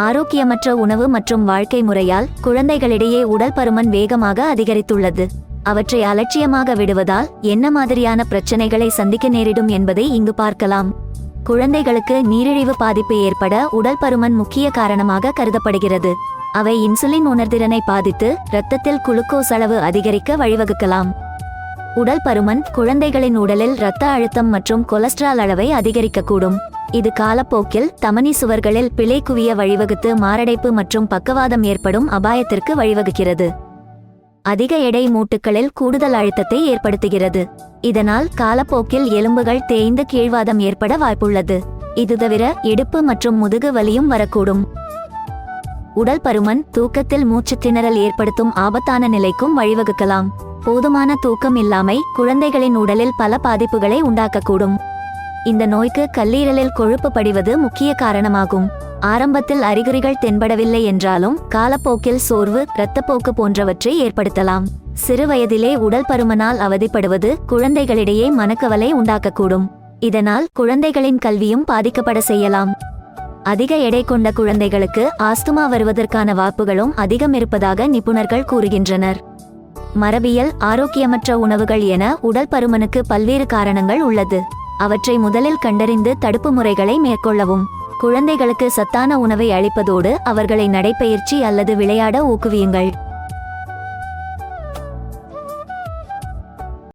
ஆரோக்கியமற்ற உணவு மற்றும் வாழ்க்கை முறையால் குழந்தைகளிடையே உடல் பருமன் வேகமாக அதிகரித்துள்ளது. அவற்றை அலட்சியமாக விடுவதால் என்ன மாதிரியான பிரச்சனைகளை சந்திக்க நேரிடும் என்பதை இங்கு பார்க்கலாம். குழந்தைகளுக்கு நீரிழிவு பாதிப்பு ஏற்பட உடல் பருமன் முக்கிய காரணமாக கருதப்படுகிறது. அவை இன்சுலின் உணர்திறனை பாதித்து இரத்தத்தில் குளுக்கோஸ் அளவு அதிகரிக்க வழிவகுக்கலாம். உடல் பருமன் குழந்தைகளின் உடலில் இரத்த அழுத்தம் மற்றும் கொலஸ்ட்ரால் அளவை அதிகரிக்கக்கூடும். இது காலப்போக்கில் தமனி சுவர்களில் பிழை குவிய வழிவகுத்து மாரடைப்பு மற்றும் பக்கவாதம் ஏற்படும் அபாயத்திற்கு வழிவகுக்கிறது. அதிக எடை மூட்டுகளில் கூடுதல் அழுத்தத்தை ஏற்படுத்துகிறது. இதனால் காலப்போக்கில் எலும்புகள் தேய்ந்து கீழ்வாதம் ஏற்பட வாய்ப்புள்ளது. இது தவிர இடுப்பு மற்றும் முதுகு வலியும் வரக்கூடும். உடல் பருமன் தூக்கத்தில் மூச்சுத் திணறல் ஏற்படுத்தும் ஆபத்தான நிலைக்கும் வழிவகுக்கலாம். போதுமான தூக்கம் இல்லாமை குழந்தைகளின் உடலில் பல பாதிப்புகளை உண்டாக்கக்கூடும். இந்த நோய்க்கு கல்லீரலில் கொழுப்பு படிவது முக்கிய காரணமாகும். ஆரம்பத்தில் அறிகுறிகள் தென்படவில்லை என்றாலும் காலப்போக்கில் சோர்வு இரத்தப்போக்கு போன்றவற்றை ஏற்படுத்தலாம். சிறுவயதிலே உடல் பருமனால் அவதிப்படுவது குழந்தைகளிடையே மனக்கவலை உண்டாக்கக்கூடும். இதனால் குழந்தைகளின் கல்வியும் பாதிக்கப்பட செய்யலாம். அதிக எடை கொண்ட குழந்தைகளுக்கு ஆஸ்துமா வருவதற்கான வாய்ப்புகளும் அதிகம் இருப்பதாக நிபுணர்கள் கூறுகின்றனர். மரபியல் ஆரோக்கியமற்ற உணவுகள் என உடல் பருமனுக்கு பல்வேறு காரணங்கள் உள்ளது. அவற்றை முதலில் கண்டறிந்து தடுப்பு முறைகளை மேற்கொள்ளவும். குழந்தைகளுக்கு சத்தான உணவை அளிப்பதோடு அவர்களை நடைப்பயிற்சி அல்லது விளையாட ஊக்குவியுங்கள்.